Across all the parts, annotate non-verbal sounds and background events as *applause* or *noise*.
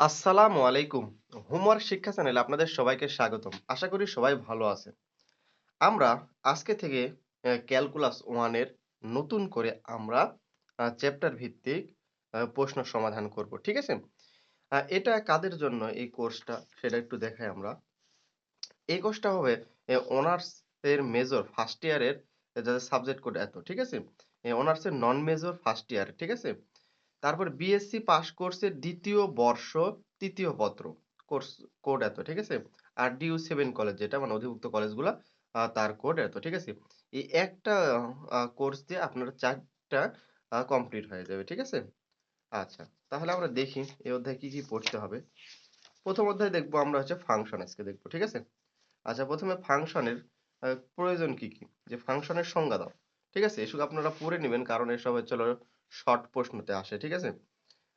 আসসালামু আলাইকুম। হোমওয়ার্ক শিক্ষা চ্যানেলে আপনাদের সবাইকে স্বাগতম। আশা করি সবাই ভালো আছেন। আমরা আজকে থেকে ক্যালকুলাস ওয়ানের নতুন করে আমরা চ্যাপ্টার ভিত্তিক প্রশ্ন সমাধান করব। ঠিক আছে? এটা কাদের জন্য এই কোর্সটা সেটা একটু দেখাই আমরা। এই কোর্সটা হবে অনার্স এর মেজর ফার্স্ট ইয়ারের যাদের সাবজেক্ট কোড এত। ঠিক আছে? এ অনার্স এর নন মেজর ফার্স্ট ইয়ার। ঠিক আছে? তারপর বিএসসি পাস কোর্সের দ্বিতীয় বর্ষ তৃতীয় পত্র কোর্স কোড এত। ঠিক আছে? আর ডিইউ 7 কলেজ যেটা মানে অধিভুক্ত কলেজগুলা তার কোড এত। ঠিক আছে? এই একটা কোর্স দিয়ে আপনার ৪ টা কমপ্লিট হয়ে যাবে। ঠিক আছে? আচ্ছা। তাহলে আমরা দেখি এই অধ্যায়ে কি, কি পড়তে হবে। প্রথম অধ্যায় দেখব আমরা হচ্ছে ফাংশন আজকে দেখব ঠিক আছে? আচ্ছা প্রথমে ফাংশনের প্রয়োজন কি, কি? যে ফাংশনের সংজ্ঞা দাও। ঠিক আছে? এসব আপনারা পড়ে নিবেন কারণ এসব হচ্ছে শর্ট প্রশ্নতে আসে। ঠিক আছে?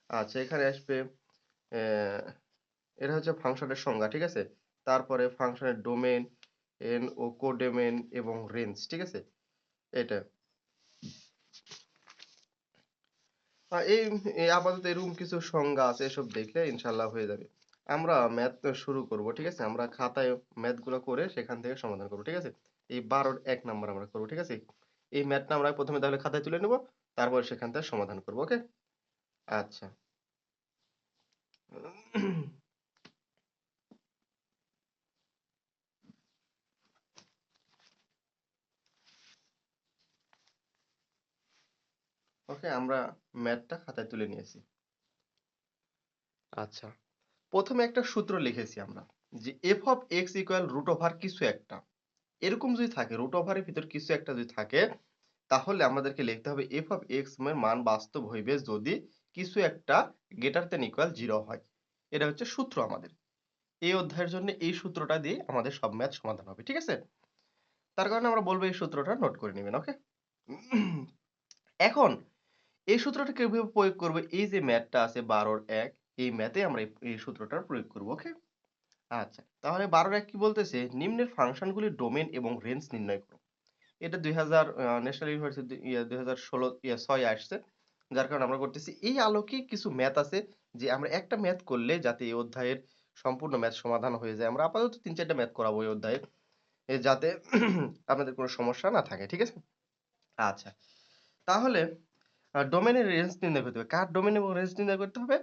আচ্ছা এখানে আসবে এটা হচ্ছে ফাংশনের সংজ্ঞা। ঠিক আছে? তারপরে ফাংশনের ডোমেইন, এন ও কোডোমেইন এবং রেঞ্জ। ঠিক আছে? এটা। এই আপাতত এরকম কিছু সংজ্ঞা আছে এসব দেখলে ইনশাআল্লাহ হয়ে যাবে। আমরা ম্যাথ শুরু করব। ঠিক আছে? আমরা খাতায় ম্যাথগুলো করে সেখান থেকে সমাধান করব। ঠিক আছে? এই ১২ র ১ নাম্বার আমরা করব। ঠিক আছে? এই ম্যাথটা আমরা প্রথমে তাহলে খাতায় তুলে নেব। তারপর সেখান থেকে সমাধান করব ওকে? আচ্ছা। ওকে আমরা ম্যাথটা খাতায় তুলে নিয়েছি। আচ্ছা। প্রথমে একটা সূত্র লিখেছি আমরা যে F of X equal root over কিছু একটা। এরকম যদি থাকে রুট ওভারের ভিতর কিছু একটা যদি থাকে তাহলে আমাদেরকে লিখতে হবে f of x এর মান বাস্তব হইবে যদি কিছু একটা greater than equal 0 হয়। এটা হচ্ছে সূত্র আমাদের। এই অধ্যায়ের জন্য এই সূত্রটা দিয়ে আমাদের সব ম্যাথ সমাধান হবে। ঠিক আছে? তার কারণে আমরা বলব এই সূত্রটা নোট করে নেবেন ওকে? এখন এই সূত্রটা কীভাবে প্রয়োগ করব? এই যে ম্যাথটা আছে ১২ র ১ এই ম্যাথে আমরা এই, সূত্রটার প্রয়োগ করব। ওকে? আচ্ছা। তাহলে ১২ র ১ কি বলতেছে? নিম্নের ফাংশনগুলির ডোমেইন এবং রেঞ্জ নির্ণয় করো। এটা দুই হাজার ন্যাশনাল ইউনিভার্সিটি ইয়া ২০১৬ ইয়া ৬ এ আসছে। যার কারণে আমরা করতেছি। এই আলোকে কিছু ম্যাথ আছে যে আমরা একটা ম্যাথ করলে যাতে এই অধ্যায়ের সম্পূর্ণ ম্যাথ সমাধান হয়ে যায়। আমরা আপাতত ৩-৪ টা ম্যাথ করাবো এই অধ্যায়ে। যাতে *clears throat* আপনাদের কোনো সমস্যা না থাকে। ঠিক আছে? আচ্ছা। তাহলে আ ডোমেইনের রেঞ্জ নির্ণয় করতে হবে। কার ডোমেইন এবং রেঞ্জ নির্ণয় করতে হবে?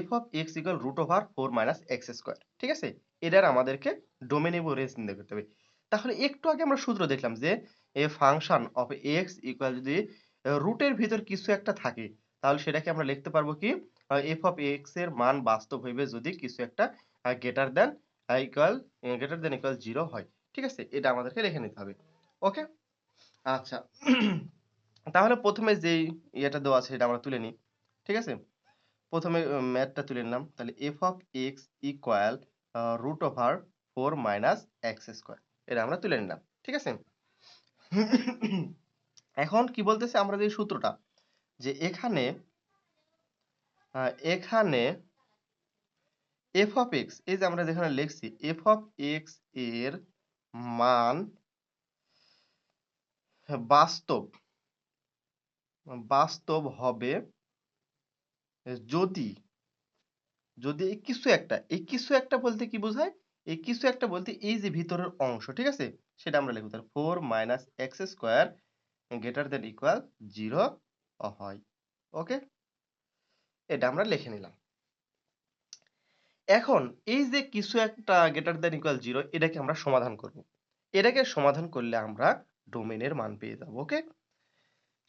f of x equal root over 4 minus x square, ঠিক আছে? এটার আমাদেরকে ডোমেইন এবং রেঞ্জ নির্ণয় করতে হবে। তাহলে একটু আগে আমরা সূত্র দেখলাম যে a function of x equal যদি রুট এর ভিতর কিছু একটা থাকে, তাহলে সেটাকে আমরা লিখতে পারব কি? f of x এর মান বাস্তব হইবে যদি কিছু একটা than, আ, equal greater than equal 0 হয়। ঠিক আছে? এটা আমাদেরকে লিখে নিতে হবে। ওকে? আচ্ছা। *clears throat* তাহলে ১ম এ যেই ইয়েটা দেওয়া আছে সেটা আমরা তুলে নিই। ঠিক আছে? প্রথমে ম্যাথটা তুলে নিলাম। তাহলে of x equal, a, root over 4 minus x square এটা আমরা তুলে নিলাম। ঠিক আছে? এখন কি বলতেছে আমরা যে সূত্রটা যে এখানে এখানে এফ অফ এক্স এই যে আমরা যেখানে লিখছি এফ অফ এক্সের মান বাস্তব বাস্তব হবে যদি যদি কিছু একটা, এই কিছু একটা বলতে কি বোঝায়? এই কিছু একটা বলতে এই যে ভিতরের অংশ, ঠিক আছে? সেটা আমরা লিখব তাহলে 4 minus x square greater than equal 0 হয়। ওকে? এটা আমরা লিখে নিলাম। এখন এই যে কিছু একটা greater than equal 0 এটাকে আমরা সমাধান করব। এটাকে সমাধান করলে আমরা ডোমেনের মান পেয়ে যাব। ওকে?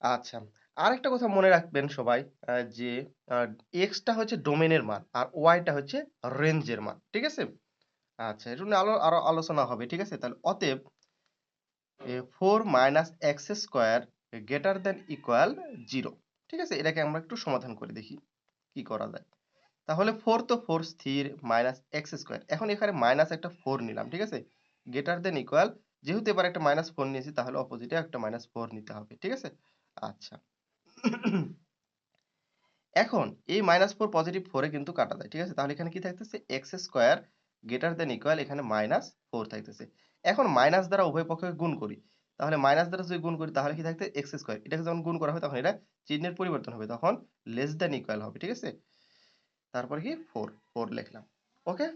আচ্ছা। আরেকটা কথা মনে রাখবেন সবাই যে এক্সটা হচ্ছে ডোমেনের মান আর ওয়াইটা হচ্ছে রেঞ্জের মান। ঠিক আছে? আচ্ছা এটা নিয়ে আরও আলোচনা হবে। ঠিক আছে? তাহলে অতএব এ 4 minus x square greater than equal 0 ঠিক আছে? এটাকে আমরা একটু সমাধান করে দেখি কি করা যায়। তাহলে ফোর তো ফোর স্থির মাইনাস x স্কোয়ার এখন এখানে মাইনাস একটা ফোর নিলাম। ঠিক আছে? greater দেন equal যেহেতু এবার একটা মাইনাস ফোর নিয়েছি, তাহলে অপোজিটে একটা মাইনাস ফোর নিতে হবে। ঠিক আছে? আচ্ছা। এখন এই মাইনাস ফোর পজিটিভ ফোরে কিন্তু কাটা যায়। ঠিক আছে? তাহলে এখানে কি থাকতেছে? x square greater than equal, এখানে মাইনাস ফোর থাকতেছে। এখন মাইনাস দ্বারা উভয় পক্ষকে গুণ করি। তাহলে মাইনাস দ্বারা যদি গুণ করি, তাহলে কি থাকতে x স্কয়ার। এটাকে যখন গুণ করা হবে তখন এটা চিহ্নের পরিবর্তন হবে। তখন লেস দ্যান ইকুয়াল হবে। ঠিক আছে? তারপরে কি ফোর ফোর লিখলাম ওকে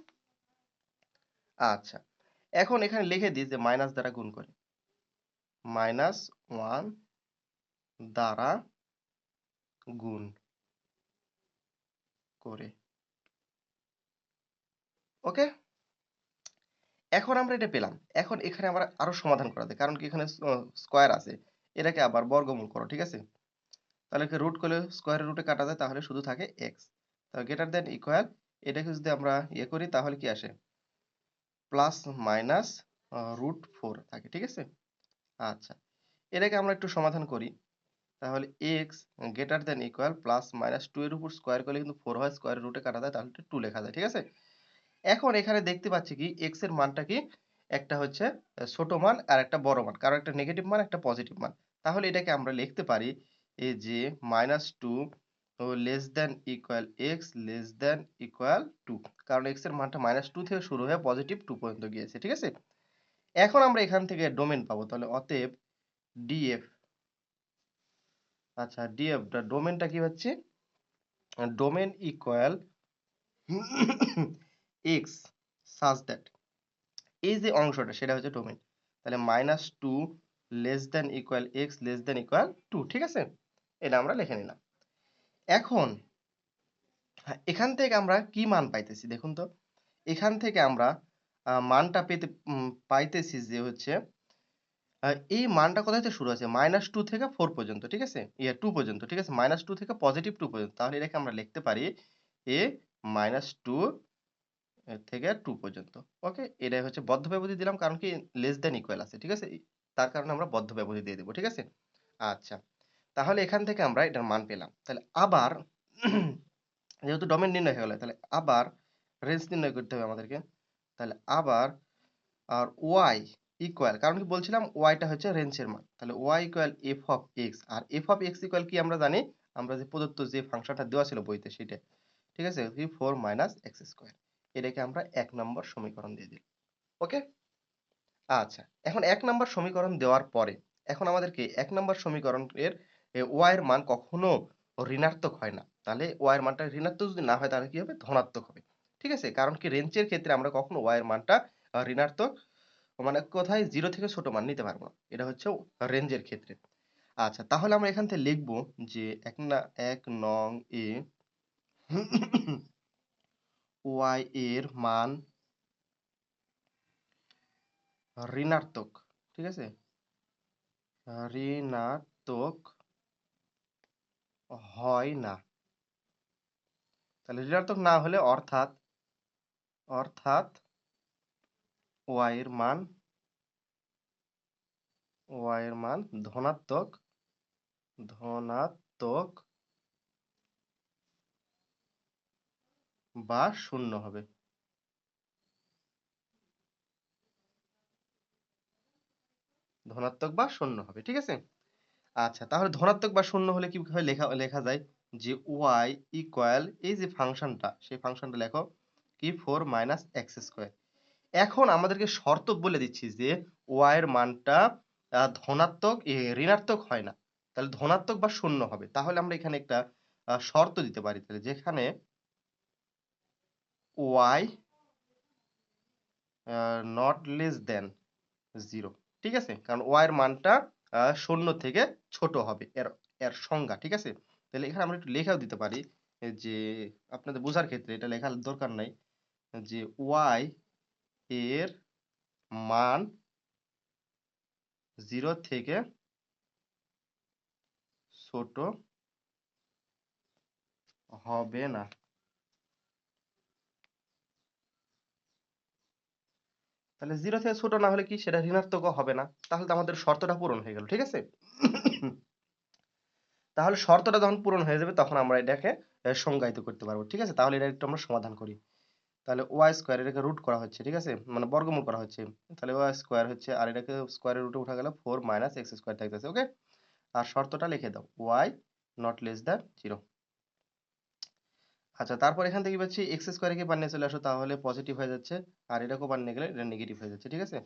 আচ্ছা এখন এখানে লিখে দিই যে মাইনাস দ্বারা গুণ করে মাইনাস ওয়ান দ্বারা গুণ করে ওকে এখন আমরা এটা পেলাম। এখন এখানে আমরা আরও সমাধান করা যায়। কারণ কি এখানে স্কোয়ার আছে। এটাকে আবার বর্গমূল করো, ঠিক আছে? তাহলে রুট করলে স্কোয়ারের রুটে কাটা যায়? তাহলে শুধু থাকে এক্স তাহলে গ্রেটার দেন ইকুয়াল এটাকে যদি আমরা ইয়ে করি, তাহলে কি আসে? প্লাস মাইনাস রুট ফোর থাকে, ঠিক আছে? আচ্ছা। এটাকে আমরা একটু সমাধান করি। তাহলে X greater than equal plus minus two এর উপর স্কোয়ার করলে কিন্তু ফোর হয় স্কোয়ারের রুটে কাটা যায়, তাহলে টু লেখা যায়, ঠিক আছে? এখন এখানে দেখতে পাচ্ছি কি এক্সের মানটা কি, একটা হচ্ছে ছোট মান আর একটা বড় মান। কারণ একটা নেগেটিভ মান, একটা পজিটিভ মান। তাহলে এটাকে আমরা লিখতে পারি, এই যে minus two less than equal X less than equal two কারণ এক্সের মানটা মাইনাস টু থেকে শুরু হয়ে পজিটিভ টু পর্যন্ত গিয়েছে, ঠিক আছে? এখন আমরা এখান থেকে ডোমেন পাবো, তাহলে অতএব ডিএফ আচ্ছা ডিএফ ডোমেনটা কি হচ্ছে? Domain equal X such that এই যে অংশটা সেটা হচ্ছে ডোমেন তাহলে minus two less than equal X less than equal two ঠিক আছে? এটা আমরা লিখে নিলাম। এখন হ্যাঁ, এখান থেকে আমরা কি মান পাইতেছি দেখুন তো। এখান থেকে আমরা মানটা পেতে পাইতেছি যে হচ্ছে এই মানটা কোথা থেকে শুরু আছে মাইনাস টু থেকে ফোর পর্যন্ত ঠিক আছে? ইয়ে টু পর্যন্ত ঠিক আছে? মাইনাস টু থেকে পজিটিভ টু পর্যন্ত। তাহলে এটাকে আমরা লিখতে পারি এ মাইনাস টু থেকে টু পর্যন্ত। ওকে এটাই হচ্ছে বদ্ধ ব্যবধি দিলাম, কারণ কি লেস দেন ইকুয়াল আছে, ঠিক আছে? তার কারণে আমরা বদ্ধ ব্যবধি দিয়ে দেবো, ঠিক আছে? আচ্ছা তাহলে এখান থেকে আমরা এটার মান পেলাম। তাহলে আবার *clears throat* যেহেতু ডোমেন নির্ণয় হয়ে গেল, তাহলে আবার রেঞ্জ নির্ণয় করতে হবে আমাদেরকে। তাহলে আবার আর ওয়াই ইকুয়াল কারণ কি বলছিলাম ওয়াইটা হচ্ছে রেঞ্জের মান। তাহলে Y equal F of X R F of X equal কি আমরা জানি? আমরা যে প্রদত্ত যে ফাংশনটা দেওয়া ছিল বইতে, সেটা, ঠিক আছে? ফোর মাইনাস এক্স স্কোয়ার এটাকে আমরা এক নম্বর সমীকরণ দিয়ে দিই ওকে আচ্ছা এখন এক নম্বর সমীকরণ দেওয়ার পরে, এখন আমাদেরকে এক নম্বর সমীকরণের ওয়াই এর মান কখনো ঋণাত্মক হয় না। তাহলে ওয়াই এর মানটা ঋণাত্মক যদি না হয়, তাহলে কি হবে? ধনাত্মক হবে, ঠিক আছে? কারণ কি রেঞ্জের ক্ষেত্রে আমরা কখনো ওয়াই এর মানটা ঋণাত্মক মানে কোথায় জিরো থেকে ছোট মান নিতে পারব না। এটা হচ্ছে রেঞ্জের ক্ষেত্রে। আচ্ছা তাহলে আমরা এখান থেকে লিখব যে এক না, এক নং এ ওয়াই এর মান ঋণাত্মক, ঠিক আছে? ঋণাত্মক হয় না। তাহলে ঋণাত্মক না হলে অর্থাৎ অর্থাৎ ওয়াই এর মান ওয়াই এর মান ধনাত্মক ধনাত্মক বা শূন্য হবে। ধনাত্মক বা শূন্য হবে, ঠিক আছে? আচ্ছা তাহলে ধনাত্মক বা শূন্য হলে কীভাবে লেখা লেখা যায়? যে ওয়াই ইকুয়াল এই যে ফাংশনটা, সেই ফাংশনটা লেখো, কি? ফোর মাইনাস এক্স স্কোয়ার এখন আমাদেরকে শর্ত বলে দিচ্ছি যে ওয়াই এর মানটা ধনাত্মক ঋণাত্মক হয় না। তাহলে ধনাত্মক বা শূন্য হবে। তাহলে আমরা এখানে একটা শর্ত দিতে পারি। তাহলে যেখানে Y not less than zero ঠিক আছে? কারণ ওয়াই এর মানটা শূন্য থেকে ছোট হবে এর এর সংজ্ঞা, ঠিক আছে? তাহলে এখানে আমরা একটু লেখাও দিতে পারি, যে আপনাদের বোঝার ক্ষেত্রে এটা লেখার দরকার নাই, যে ওয়াই এর মান জিরো থেকে ছোট হবে না। তাহলে জিরো থেকে ছোট না হলে কি সেটা ঋণাত্মক হবে না। তাহলে তো আমাদের শর্তটা পূরণ হয়ে গেল, ঠিক আছে? তাহলে শর্তটা যখন পূরণ হয়ে যাবে তখন আমরা এটাকে সংজ্ঞায়িত করতে পারব, ঠিক আছে? তাহলে এটা একটু আমরা সমাধান করি। তাহলে ওয়াই স্কোয়ার এটাকে রুট করা হচ্ছে, ঠিক আছে? মানে বর্গমূল করা হচ্ছে। তাহলে ওয়াই স্কোয়ার হচ্ছে, আর এটাকে স্কোয়ারের রুটে উঠা গেল ফোর মাইনাস এক্স স্কোয়ার থাকতেছে ওকে আর শর্তটা লিখে দাও Y not less than zero আচ্ছা তারপর এখান থেকে পাচ্ছি এক্স স্কোয়ারকে বানিয়ে চলে আসো, তাহলে পজিটিভ হয়ে যাচ্ছে, আর এটাকেও বানিয়ে গেলে এটা নেগেটিভ হয়ে যাচ্ছে, ঠিক আছে?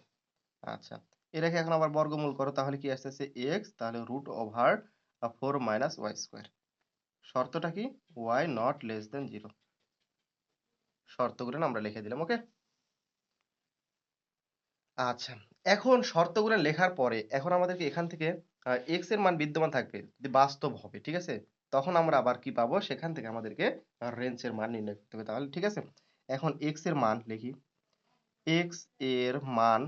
আচ্ছা এটাকে এখন আবার বর্গমূল করো, তাহলে কি আসতেছে এক্স তাহলে root over four minus Y square শর্তটা কি? Y not less than zero শর্তগুলো আমরা লিখে দিলাম ওকে আচ্ছা এখন শর্তগুলো লেখার পরে, এখন আমাদেরকে এখান থেকে এক্সের মান বিদ্যমান থাকবে, বাস্তব হবে, ঠিক আছে? তখন আমরা আবার কি পাবো? সেখান থেকে আমাদেরকে রেঞ্জের মান নির্ণয় করতে হবে। তাহলে ঠিক আছে? এখন এক্সের মান লিখি। এক্সের মান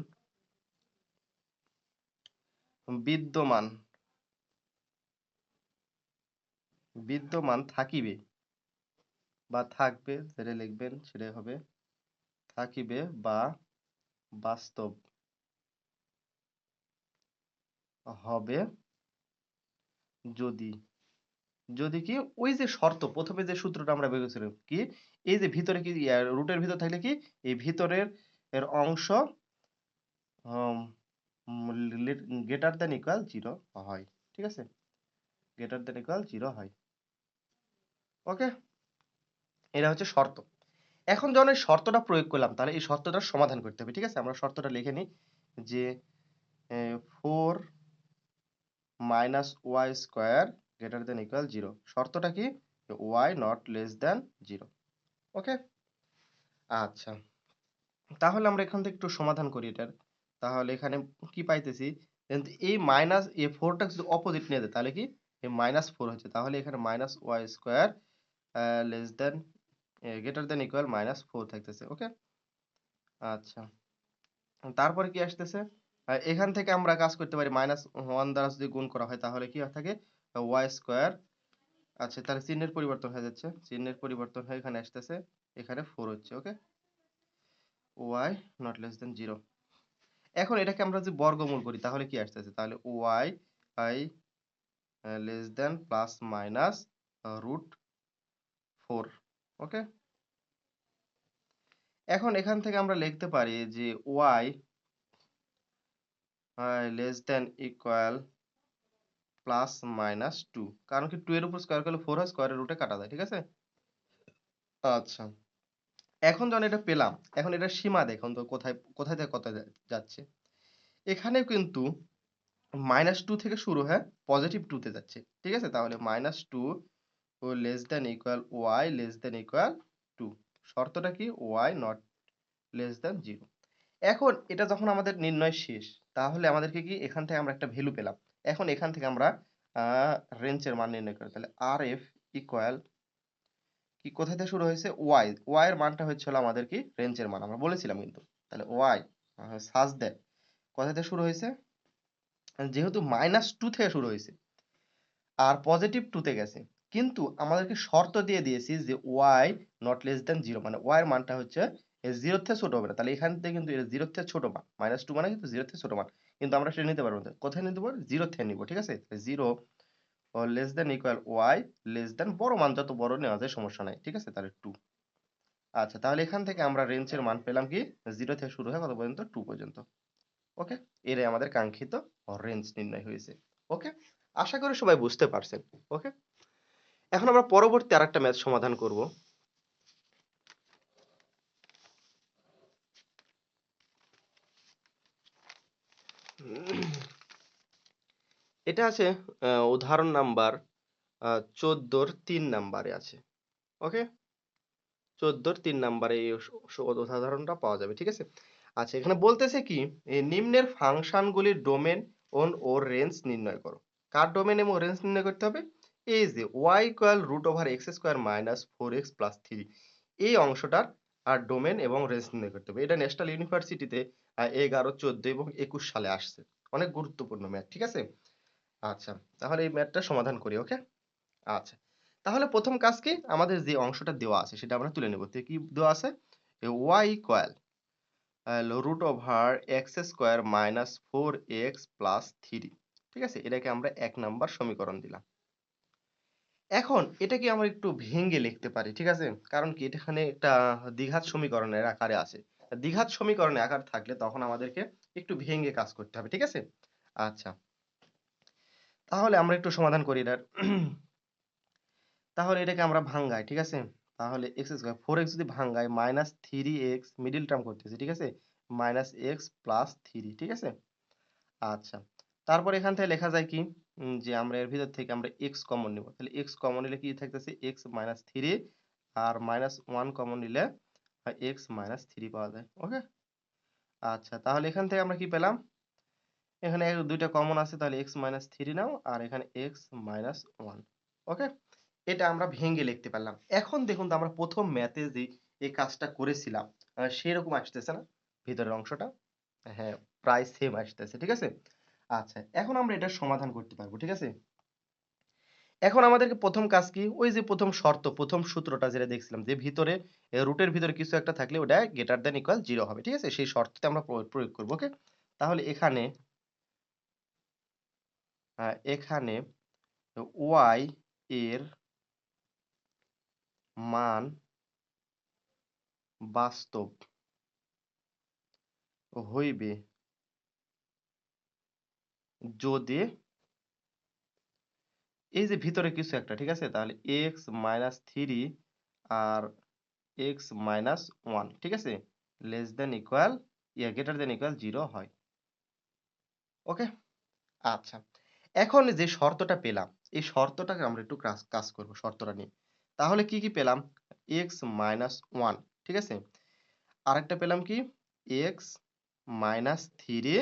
বিদ্যমান বিদ্যমান থাকিবে বা থাকবে, যেটা লিখবেন সেটাই হবে থাকিবে বা বাস্তব হবে যদি যদি কি ওই যে শর্ত, প্রথমে যে সূত্রটা আমরা বের করেছিলাম কি, এই যে ভিতরে কি রুটের ভিতর থাকলে কি, এই ভিতরের, এর অংশ গ্রেটার দেন ইকুয়াল জিরো হয়, ঠিক আছে? গ্রেটার দেন ইকুয়াল জিরো হয়। ওকে এটা হচ্ছে শর্ত। এখন যখন এই শর্তটা প্রয়োগ করলাম, তাহলে এই শর্তটার সমাধান করতে হবে, ঠিক আছে? আমরা শর্তটা লিখে নিই যে four minus Y square greater than equal zero শর্তটা কি? Y not less than zero okay আচ্ছা। তাহলে আমরা এখান থেকে একটু সমাধান করি এটার। তাহলে এখানে কি পাইতেছি? এই মাইনাস এ ফোরটা যদি অপোজিট নিয়ে যায় তাহলে কি? এই মাইনাস ফোর হচ্ছে। তাহলে এখানে minus Y square less than greater than equal minus four থাকতেছে। ওকে আচ্ছা। তারপরে কি আসতেছে? এখান থেকে আমরা কাজ করতে পারি মাইনাস ওয়ান দ্বারা যদি গুণ করা হয়, তাহলে কি থাকে? ওয়াই স্কোয়ার আচ্ছা তাহলে চিহ্নের পরিবর্তন হয়ে যাচ্ছে। চিহ্নের পরিবর্তন হয়ে এখানে আসতেছে, এখানে ফোর হচ্ছে okay Y not less than zero এখন এটাকে আমরা যদি বর্গমূল করি, তাহলে কি আসতেছে? তাহলে Y I less than plus minus root four okay এখন এখান থেকে আমরা লিখতে পারি যে Y less than equal plus minus two কারণ কি টু এর উপর স্কোয়ার করলে ফোর হয় স্কোয়ারের রুটে কাটা যায়, ঠিক আছে? আচ্ছা এখন যখন এটা পেলাম, এখন এটা সীমা দেখুন তো, কোথায় কোথায় থেকে কোথায় যাচ্ছে? এখানে কিন্তু মাইনাস টু থেকে শুরু, হয়ে পজিটিভ টুতে যাচ্ছে, ঠিক আছে? তাহলে মাইনাস টু ও less than equal Y less than equal two শর্তটা কি? Y not less than zero এখন এটা যখন আমাদের নির্ণয় শেষ, তাহলে আমাদেরকে কি? এখান থেকে আমরা একটা ভ্যালু পেলাম। এখন এখান থেকে আমরা রেঞ্জের মান নির্ণয় করি। তাহলে আর এফ ইকুয়াল কি কোথা থেকে শুরু হয়েছে? ওয়াই ওয়াই এর মানটা হচ্ছিল আমাদের কি? রেঞ্জের মান। আমরা বলেছিলাম কিন্তু। তাহলে ওয়াই সাজ দেয়। কোথা থেকে শুরু হয়েছে? যেহেতু মাইনাস টু থেকে শুরু হয়েছে, আর পজিটিভ টুতে গেছে, কিন্তু আমাদেরকে শর্ত দিয়ে দিয়েছি যে Y not less than zero মানে ওয়াই এর মানটা হচ্ছে জিরোর থেকে ছোট হবে না। তাহলে এখান থেকে কিন্তু জিরোর থেকে ছোট মান মাইনাস টু মানে কিন্তু জিরোর থেকে ছোট মান। কিন্তু আমরা সেটা নিতে পারব না। কোথায় নিতে পারব? জিরো থেকে নিব, ঠিক আছে? Zero less than equal Y less than বড় মান, যত বড় নেওয়া যায় সমস্যা নাই, ঠিক আছে? তাহলে টু আচ্ছা তাহলে এখান থেকে আমরা রেঞ্জের মান পেলাম কি? জিরো থেকে শুরু হয় কত পর্যন্ত? টু পর্যন্ত। ওকে এরাই আমাদের কাঙ্ক্ষিত রেঞ্জ নির্ণয় হয়েছে। ওকে আশা করি সবাই বুঝতে পারছেন। ওকে এখন আমরা পরবর্তী আরেকটা ম্যাথ সমাধান করব। এটা আছে উদাহরণ নাম্বার চোদ্দোর তিন নাম্বারে আছে। ওকে চোদ্দোর তিন নাম্বারে এই উদাহরণটা পাওয়া যাবে, ঠিক আছে? আচ্ছা এখানে বলতেছে কি নিম্নের ফাংশনগুলির ডোমেন ওন ও রেঞ্জ নির্ণয় করো। কার ডোমেন এবং রেঞ্জ নির্ণয় করতে হবে? এই যে Y equal root over X square minus four X plus three এই অংশটার আর ডোমেন এবং রেঞ্জ নির্ণয় করতে হবে। এটা ন্যাশনাল ইউনিভার্সিটিতে এগারো, চোদ্দ এবং একুশ সালে আসছে। অনেক গুরুত্বপূর্ণ ম্যাথ ঠিক আছে? আচ্ছা তাহলে এই ম্যাথটা সমাধান করি, ওকে? আচ্ছা তাহলে প্রথম কাজ কি? আমাদের যে অংশটা দেওয়া আছে সেটা আমরা তুলে নেব। তো কি দেওয়া আছে? Y equal root over X square minus four X plus three ঠিক আছে? এটাকে আমরা এক নাম্বার সমীকরণ দিলাম। এখন এটাকে আমরা একটু ভেঙে লিখতে পারি, ঠিক আছে? কারণ কি এটা এখানে একটা দ্বিঘাত সমীকরণের আকারে আছে। দ্বিঘাত সমীকরণের আকার থাকলে তখন আমাদেরকে একটু ভেঙে কাজ করতে হবে, ঠিক আছে? আচ্ছা। তাহলে আমরা একটু সমাধান করি এটার। তাহলে এটাকে আমরা ভাঙ্গাই, ঠিক আছে? তাহলে এক্স স্কোয়ার ফোর এক্স যদি ভাঙ্গাই minus three X middle term করতেছি, ঠিক আছে? মাইনাস এক্স প্লাস থ্রি ঠিক আছে? আচ্ছা। তারপর এখান থেকে লেখা যায় কি? যে আমরা এর ভিতর থেকে আমরা এক্স কমন নিব। তাহলে এক্স কমন নিলে কি থাকতেছে? এক্স মাইনাস থ্রি আর মাইনাস ওয়ান কমন নিলে আর এক্স মাইনাস থ্রি পাওয়া যায় ওকে আচ্ছা তাহলে এখান থেকে আমরা কি পেলাম? এখানে দুইটা কমন আছে, তাহলে এক্স মাইনাস থ্রি নাও, আর এখানে এক্স মাইনাস ওয়ান ওকে এটা আমরা ভেঙে লিখতে পারলাম। এখন দেখুন তো আমরা প্রথম ম্যাথে যে এই কাজটা করেছিলাম সেরকম আসতেছে না? ভিতরের অংশটা হ্যাঁ প্রায় সেম আসতেছে, ঠিক আছে? আচ্ছা এখন আমরা এটা সমাধান করতে পারব, ঠিক আছে? এখন আমাদেরকে প্রথম কাজ কি? ওই যে প্রথম শর্ত, প্রথম সূত্রটা যেটা দেখছিলাম যে ভিতরে রুটের ভিতরে কিছু একটা থাকলে ওটা গ্রেটার দেন ইকুয়াল জিরো হবে, ঠিক আছে? সেই শর্ততে আমরা প্রয়োগ- করব ওকে তাহলে এখানে এখানে ওয়াই এর মান বাস্তব হইবে যদি এই যে ভিতরে কিছু একটা, ঠিক আছে? তাহলে এক্স মাইনাস থ্রি আর এক্স মাইনাস ওয়ান ঠিক আছে? লেস দেন ইকুয়াল ইয়া গ্রেটার দেন ইকুয়াল জিরো হয়। ওকে আচ্ছা। এখন যে শর্তটা পেলাম, এই শর্তটাকে আমরা একটু কাজ কাজ করব শর্তটা নিয়ে। তাহলে কি কি পেলাম? এক্স মাইনাস ওয়ান ঠিক আছে? আরেকটা পেলাম কি? X minus three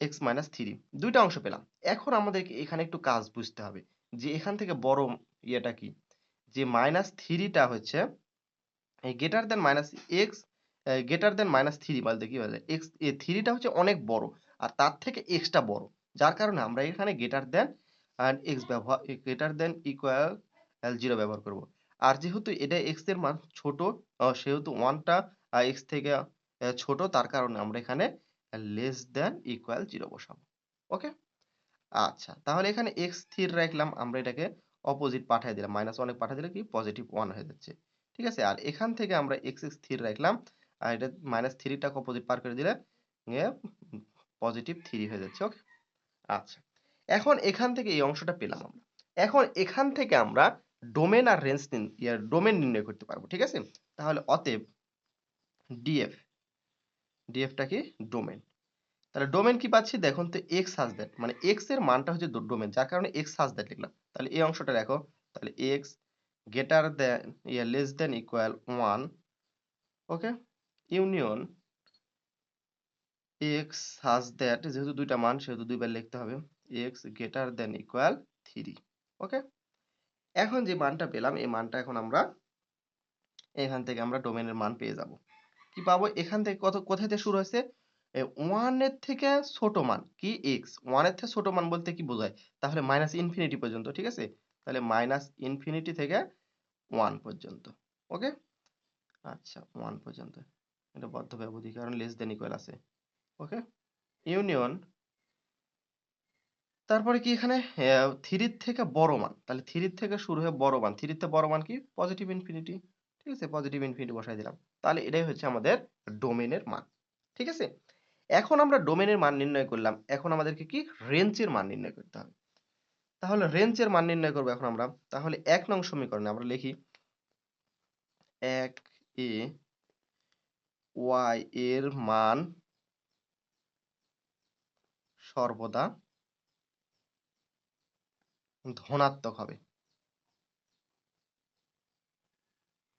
x minus three দুইটা অংশ পেলাম। এখন আমাদেরকে এখানে একটু কাজ বুঝতে হবে যে এখান থেকে বড় ইয়েটা কি? যে মাইনাস থ্রিটা হচ্ছে greater than minus x greater than minus three বলতে কি বলে? এক্স থ্রিটা হচ্ছে অনেক বড় আর তার থেকে এক্সটা বড়। যার কারণে আমরা এখানে গ্রেটার দেন এক্স ব্যবহার গ্রেটার দেন ইকুয়াল জিরো ব্যবহার করব। আর যেহেতু এটা এক্সের মান ছোট সেহেতু ওয়ানটা এক্স থেকে ছোট, তার কারণে আমরা এখানে লেস দেন ইকুয়াল জিরো বসাবো ওকে আচ্ছা তাহলে এখানে এক্স স্থির রাখলাম, আমরা এটাকে অপোজিট পাঠিয়ে দিলাম মাইনাস ওয়ানে পাঠিয়ে দিলে কি? পজিটিভ ওয়ান হয়ে যাচ্ছে, ঠিক আছে? আর এখান থেকে আমরা এক্স এক্স স্থির রাখলাম, আর এটা মাইনাস থ্রিটাকে অপোজিট পার করে দিলে পজিটিভ থ্রি হয়ে যাচ্ছে ওকে আচ্ছা এখন এখান থেকে এই অংশটা পেলাম আমরা। এখন এখান থেকে আমরা ডোমেন আর রেঞ্জ ডোমেন নির্ণয় করতে পারব, ঠিক আছে? তাহলে অতএব ডিএফ ডিএফটা কি? ডোমেন তাহলে ডোমেন কি পাচ্ছি? দেখুন তো এক্স হাজ দ্যাট মানে এক্সের মানটা হচ্ছে ডোমেন যার কারণে এক্স হাজ দ্যাট লিখলাম। তাহলে এই অংশটা দেখো। তাহলে x greater than yeah less than equal one okay union x has that যেহেতু দুইটা মান, সেহেতু দুইবার লিখতে হবে। X greater than equal three okay এখন যে মানটা পেলাম, এই মানটা এখন আমরা, এখান থেকে আমরা ডোমেনের মান পেয়ে যাব। কি পাবো? এখান থেকে কত, কোথায় থেকে শুরু হয়েছে? ওয়ানের থেকে ছোট মান কি? এক্স ওয়ানের থেকে ছোট মান বলতে কি বোঝায়? তাহলে মাইনাস ইনফিনিটি পর্যন্ত, ঠিক আছে? তাহলে মাইনাস ইনফিনিটি থেকে ওয়ান পর্যন্ত ওকে আচ্ছা ওয়ান পর্যন্ত। এটা বদ্ধ ব্যবধি, কারণ লেস দেন ইকুয়াল আছে ওকে ইউনিয়ন তারপরে কি এখানে? থ্রির থেকে বড় মান, তাহলে থ্রির থেকে শুরু হয়ে বড় মান থ্রির থেকে বড় মান কি? পজিটিভ ইনফিনিটি ঠিক আছে? পজিটিভ ইনফিনিটি বসাই দিলাম। তাহলে এটাই হচ্ছে আমাদের ডোমেনের মান, ঠিক আছে? এখন আমরা ডোমেনের মান নির্ণয় করলাম, এখন আমাদেরকে কি? রেঞ্জের মান নির্ণয় করতে হবে। তাহলে রেঞ্জের মান নির্ণয় করব এখন আমরা, তাহলে এক নং সমীকরণে আমরা লিখি এক এ ওয়াই এর মান সর্বদা ধনাত্মক হবে।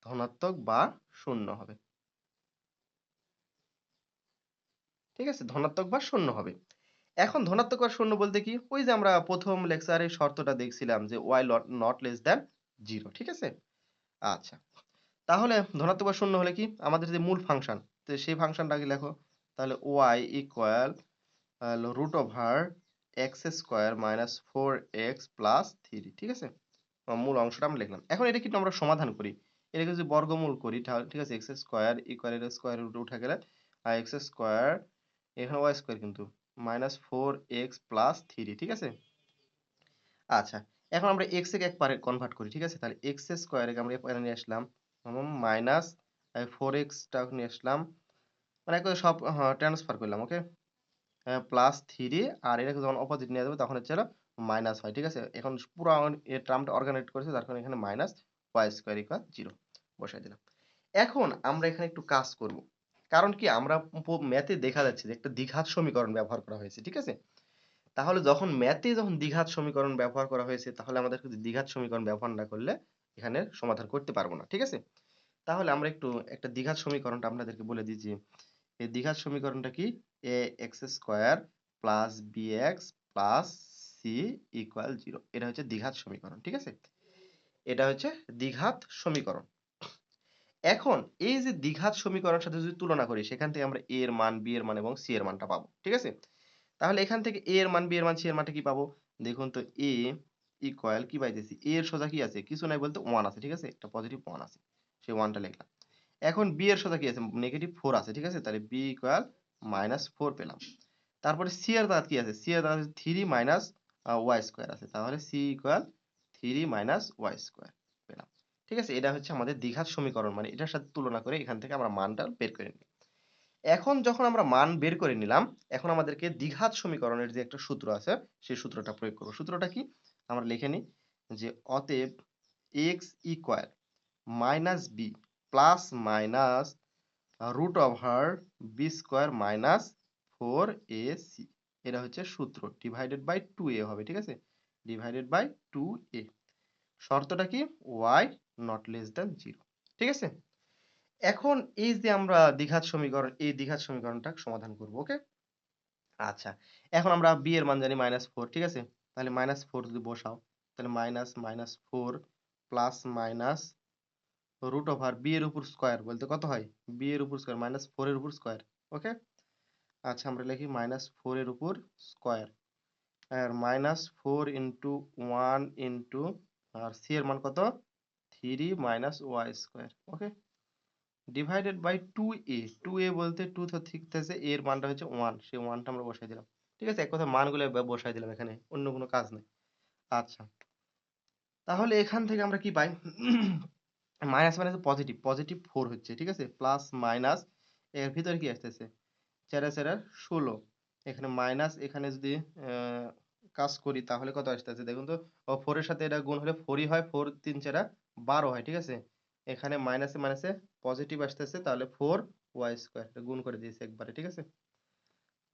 ধনাত্মক বা শূন্য হবে। ঠিক আছে? ধনাত্মক বা শূন্য হবে। এখন ধনাত্মক বা শূন্য বলতে কি? ওই যে আমরা প্রথম লেকচারে শর্তটা দেখছিলাম যে y not less than zero ঠিক আছে? আচ্ছা। তাহলে ধনাত্মক বা শূন্য হলে কি? আমাদের যে মূল ফাংশন তো সেই ফাংশনটাকে লেখো। তাহলে y equal root over x square minus four x plus three ঠিক আছে? মূল অংশটা আমরা লিখলাম। এখন এটা কিন্তু আমরা সমাধান করি। এটাকে যদি বর্গমূল করি তাহলে ঠিক আছে, এক্স স্কোয়ার ইকুয়াল এর স্কোয়ার রুট উঠে গেলে, আর এক্স স্কোয়ার এখানে ওয়াই স্কোয়ার কিন্তু minus four x plus three ঠিক আছে? আচ্ছা এখন আমরা এক্স একে একবারে কনভার্ট করি, ঠিক আছে? তাহলে এক্স স্কোয়ারকে আমরা এখানে নিয়ে আসলাম মাইনাস ফোর এক্সটা নিয়ে আসলাম মানে একবার সব ট্রান্সফার করলাম ওকে প্লাস থ্রি আর এটাকে যখন অপোজিট নিয়ে যাবে, তখন হচ্ছে মাইনাস হয়, ঠিক আছে? এখন পুরো এই টার্মটা অর্গানাইজ করেছে, যার কারণে এখানে minus y square equal zero বসাই দিলাম। এখন আমরা এখানে একটু কাজ করব। কারণ কি আমরা ম্যাথে দেখা যাচ্ছে যে একটা দ্বিঘাত সমীকরণ ব্যবহার করা হয়েছে, ঠিক আছে? তাহলে যখন ম্যাথে যখন দ্বিঘাত সমীকরণ ব্যবহার করা হয়েছে, তাহলে আমাদের দ্বিঘাত সমীকরণ ব্যবহার না করলে এখানে সমাধান করতে পারব না, ঠিক আছে? তাহলে আমরা একটু একটা দ্বিঘাত সমীকরণটা আপনাদেরকে বলে দিই যে, এই দ্বিঘাত সমীকরণটা কি? A x square plus b x plus c equal zero এটা হচ্ছে দ্বিঘাত সমীকরণ, ঠিক আছে? এটা হচ্ছে দ্বিঘাত সমীকরণ। এখন এই যে দ্বিঘাত সমীকরণের সাথে যদি তুলনা করি, সেখান থেকে আমরা এ এর মান বি এর মান এবং সি এর মানটা পাবো, ঠিক আছে? তাহলে এখান থেকে এ এর মান বি এর মান সি এর মানটা কি পাবো? দেখুন তো এ ইকুয়াল কি পাইতেছি? এ এর সোজা কি আছে? কিছু নাই বলতে ওয়ান আছে, ঠিক আছে? একটা পজিটিভ ওয়ান আছে, সেই ওয়ানটা লিখলাম। এখন বি এর সোজা কি আছে? নেগেটিভ ফোর আছে, ঠিক আছে? তাহলে বি ইকুয়াল মাইনাস ফোর পেলাম। তারপরে সি এর দাঁত কি আছে? সি এর দাঁত থ্রি মাইনাস ওয়াই স্কোয়ার আছে। তাহলে c equal three minus y square পেলাম। ঠিক আছে, এটা হচ্ছে আমাদের দ্বিঘাত সমীকরণ মানে এটার সাথে তুলনা করে এখান থেকে আমরা মানটা বের করে নিই। এখন যখন আমরা মান বের করে নিলাম, এখন আমাদেরকে দ্বিঘাত সমীকরণের যে একটা সূত্র আছে, সেই সূত্রটা প্রয়োগ করব। সূত্রটা কি? আমরা লিখে নিই যে অতএব x equal minus b plus minus root over b square minus four a c এটা হচ্ছে সূত্র ডিভাইডেড বাই টু এ হবে, ঠিক আছে? ডিভাইডেড বাই টু এ শর্তটা কি? Y not less than zero ঠিক আছে? এখন এই যে আমরা দ্বিঘাত সমীকরণ, এই দ্বিঘাত সমীকরণটা সমাধান করব, ওকে? আচ্ছা এখন আমরা বি এর মান জানি মাইনাস ফোর ঠিক আছে? তাহলে মাইনাস ফোর যদি বসাও, তাহলে minus minus four plus minus root over b এর উপর স্কোয়ার বলতে কত হয়? বি এর উপর স্কোয়ার মাইনাস ফোর এর উপর স্কোয়ার ওকে? আচ্ছা আমরা লিখি মাইনাস ফোর এর উপর square minus four into one into আর সি এর মান কত? Three minus y square okay divided by two a two a বলতে টু তো ঠিক আছে এর মানটা হচ্ছে ওয়ান সেই ওয়ানটা আমরা বসাই দিলাম। ঠিক আছে? এক কথা মানগুলো বসাই দিলাম এখানে, অন্য কোনো কাজ নেই। আচ্ছা। তাহলে এখান থেকে আমরা কি পাই? Minus minus positive positive four হচ্ছে, ঠিক আছে? প্লাস মাইনাস এর ভিতরে কি আসতেছে? চারা চারা ষোলো। এখানে মাইনাস এখানে যদি কাজ করি, তাহলে কত আসতেছে দেখুন তো ফোরের সাথে এটা গুণ হলে ফোরই হয় ফোর তিন চারা বারো হয়, ঠিক আছে? এখানে মাইনাসে মাইনাসে পজিটিভ আসতেছে, তাহলে ফোর ওয়াই স্কোয়ার গুণ করে দিয়েছে একবারে, ঠিক আছে?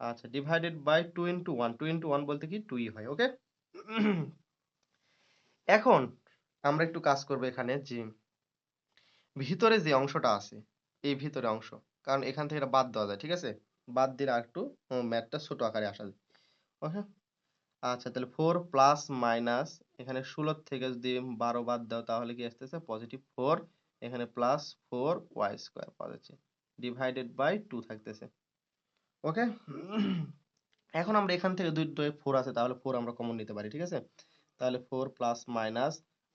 আচ্ছা divided by two into one two into one বলতে কি টুই হয় ওকে এখন আমরা একটু কাজ করব এখানে যে, ভিতরে যে অংশটা আছে, এই ভিতরে অংশ, কারণ এখান থেকে এটা বাদ দেওয়া যায়, ঠিক আছে? বাদ দিলে আর একটু ম্যাথটা ছোট আকারে আসা যায় ওকে আচ্ছা তাহলে ফোর প্লাস মাইনাস এখানে ষোলোর থেকে যদি বারো বাদ দাও, তাহলে কি আসতেছে? পজিটিভ ফোর এখানে প্লাস ফোর ওয়াই স্কোয়ার পাওয়া যাচ্ছে। ডিভাইডেড বাই টু থাকতেছে। ওকে এখন আমরা এখান থেকে দুই দুই ফোর আছে, তাহলে ফোর আমরা কমন নিতে পারি, ঠিক আছে? তাহলে ফোর প্লাস মাইনাস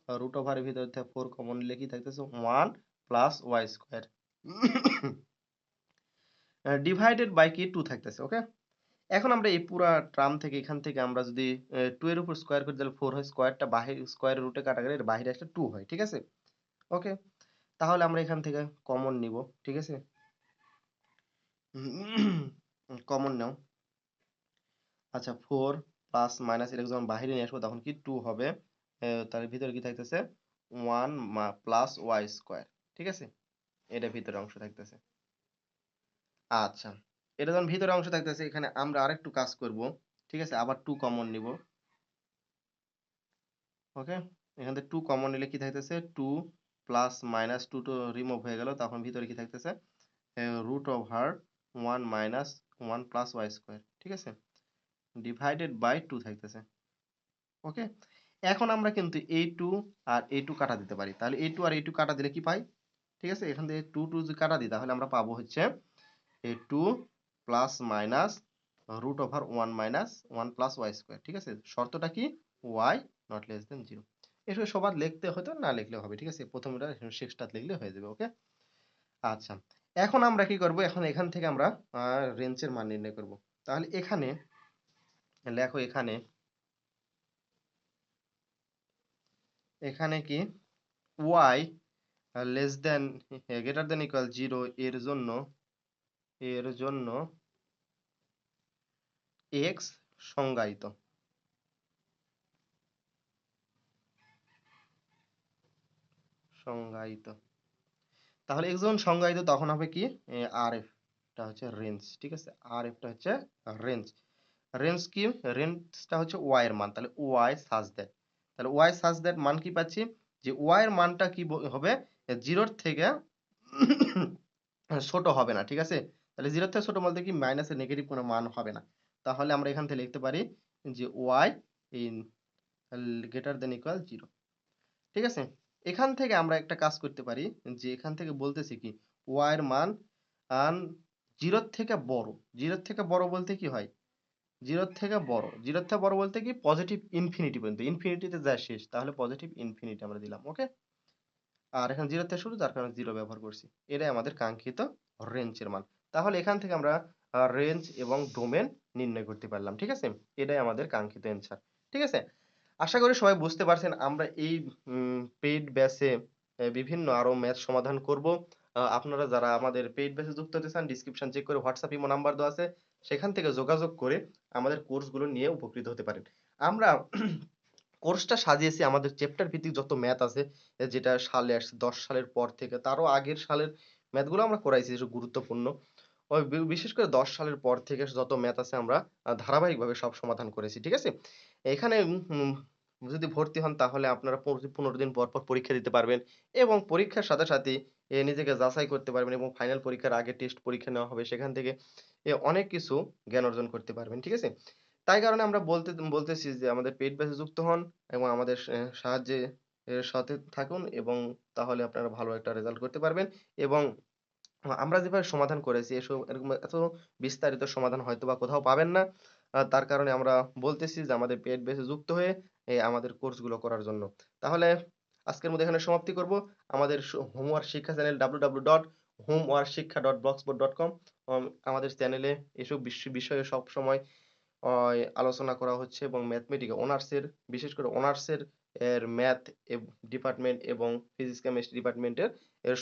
রুট ওভারের ভিতরে থেকে ফোর কমন নিলে কি থাকতেছে? One plus y square divided by কি? টু থাকতেছে ওকে এখন আমরা এই পুরা ট্রাম থেকে এখান থেকে আমরা যদি টু এর উপর স্কোয়ার করি তাহলে ফোর হয় স্কোয়ারটা বাহির স্কোয়ারের রুটে কাটা গেলে বাহিরে একটা টু হয়, ঠিক আছে? ওকে তাহলে আমরা এখান থেকে কমন নিব, ঠিক আছে? *clears throat* কমন নাও। আচ্ছা ফোর প্লাস মাইনাস এটা যখন বাহিরে নিয়ে আসব তখন কি টু হবে? তার ভিতরে কি থাকতেছে? ওয়ান প্লাস ওয়াই স্কোয়ার ঠিক আছে? এটা ভিতরে অংশ থাকতেছে। আচ্ছা এটা যখন ভিতরে অংশ থাকতেছে, এখানে আমরা আরেকটু কাজ করব। ঠিক আছে? আবার টু কমন নিব। ওকে এখান থেকে টু কমন নিলে কি থাকতেছে? Two plus minus two two remove হয়ে গেল, তখন ভিতরে কি থাকতেছে? Root over one minus one plus y square ঠিক আছে? ডিভাইডেড বাই টু থাকতেছে। ওকে এখন আমরা কিন্তু এই টু আর এই টু কাটা দিতে পারি। তাহলে এই টু আর এই টু কাটা দিলে কি পাই? ঠিক আছে? এখান থেকে টু টু যদি কাটা দিই, তাহলে আমরা পাবো হচ্ছে এই two plus minus root over one minus one plus y square ঠিক আছে? শর্তটা কি? Y not less than zero এসব সবার লিখতে হয়তো না লিখলেও হবে, ঠিক আছে? প্রথমটা শেষটা লিখলে হয়ে যাবে ওকে আচ্ছা এখন আমরা কি করব? এখন এখান থেকে আমরা রেঞ্জের মান নির্ণয় করব। তাহলে এখানে, লেখো এখানে এখানে কি? Y less than greater than equal zero এর জন্য এর জন্য এক্স সংজ্ঞায়িত। সংজ্ঞায়িত। তাহলে এক্স যখন সংজ্ঞায়িত, তখন হবে কি? আর এফ টা হচ্ছে রেঞ্জ ঠিক আছে? আর এফ টা হচ্ছে রেঞ্জ রেঞ্জ কি? রেঞ্জটা হচ্ছে ওয়াই এর মান, তাহলে ওয়াই সাজ দ্যাট তাহলে ওয়াই সাজ দ্যাট মান কি পাচ্ছি? যে ওয়াই এর মানটা কি হবে? জিরোর থেকে *coughs* ছোট হবে না, ঠিক আছে? তাহলে জিরো থেকে ছোট বলতে কি মাইনাসের নেগেটিভ কোনো মান হবে না। তাহলে আমরা এখান থেকে লিখতে পারি যে y in greater than equal zero ঠিক আছে? এখান থেকে আমরা একটা কাজ করতে পারি যে এখান থেকে বলতেছি কি ওয়াই এর মান আন জিরোর থেকে বড়। জিরোর থেকে বড় বলতে কি হয়? জিরোর থেকে বড়। জিরোর থেকে বড় বলতে কি পজিটিভ ইনফিনিটি পর্যন্ত। ইনফিনিটিতে যা শেষ, তাহলে পজিটিভ ইনফিনিটি আমরা দিলাম ওকে আর এখানে জিরো থেকে শুরু, যার কারণে জিরো ব্যবহার করছি। এটাই আমাদের কাঙ্ক্ষিত রেঞ্জের মান। তাহলে এখান থেকে আমরা রেঞ্জ এবং ডোমেন নির্ণয় করতে পারলাম, ঠিক আছে? এটাই আমাদের কাঙ্ক্ষিত অ্যান্সার ঠিক আছে? আশা করি সবাই বুঝতে পারছেন, আমরা এই পেইড ব্যাচে বিভিন্ন আরও ম্যাথ সমাধান করব। আপনারা যারা আমাদের পেইড ব্যাচে যুক্ত হতে চান ডিসক্রিপশন চেক করে হোয়াটসঅ্যাপ ইমো নাম্বার দেওয়া আছে, সেখান থেকে যোগাযোগ করে আমাদের কোর্সগুলো নিয়ে উপকৃত হতে পারেন। আমরা *clears throat* কোর্সটা সাজিয়েছি, আমাদের চ্যাপ্টার ভিত্তিক যত ম্যাথ আছে, যেটা সালে আসছে, দশ সালের পর থেকে, তারও আগের সালের ম্যাথগুলো আমরা করাইছি গুরুত্বপূর্ণ। বিশেষ করে দশ সালের পর থেকে যত ম্যাথ আছে আমরা ধারাবাহিকভাবে সব সমাধান করেছি, ঠিক আছে? এখানে যদি ভর্তি হন তাহলে আপনারা পনেরো দিন পর পর পরীক্ষা দিতে পারবেন এবং পরীক্ষার সাথে সাথে নিজেকে যাচাই করতে পারবেন এবং ফাইনাল পরীক্ষার আগে টেস্ট পরীক্ষা নেওয়া হবে, সেখান থেকে অনেক কিছু জ্ঞান অর্জন করতে পারবেন, ঠিক আছে? তাই কারণে আমরা বলতে, বলতেছি যে আমাদের পেইড ব্যাচে যুক্ত হন এবং আমাদের সাহায্যে সাথে থাকুন এবং তাহলে আপনারা ভালো একটা রেজাল্ট করতে পারবেন এবং আমরা যেভাবে সমাধান করেছি, এসব এরকম এত বিস্তারিত সমাধান হয়তো বা কোথাও পাবেন না। তার কারণে আমরা বলতেছি যে আমাদের পেইড ব্যাচে যুক্ত হয়ে আমাদের কোর্সগুলো করার জন্য। তাহলে আজকের মধ্যে এখানে সমাপ্তি করব। আমাদের homework Shiksha channel W W dot homework Shiksha dot blogspot dot com. আমাদের চ্যানেলে এসব বিষ- বিষয়ে সব সময় আলোচনা করা হচ্ছে এবং ম্যাথমেটিক্স অনার্সের বিশেষ করে অনার্সের এর ম্যাথ ডিপার্টমেন্ট এবং ফিজিক্স কেমিস্ট্রি ডিপার্টমেন্টের এর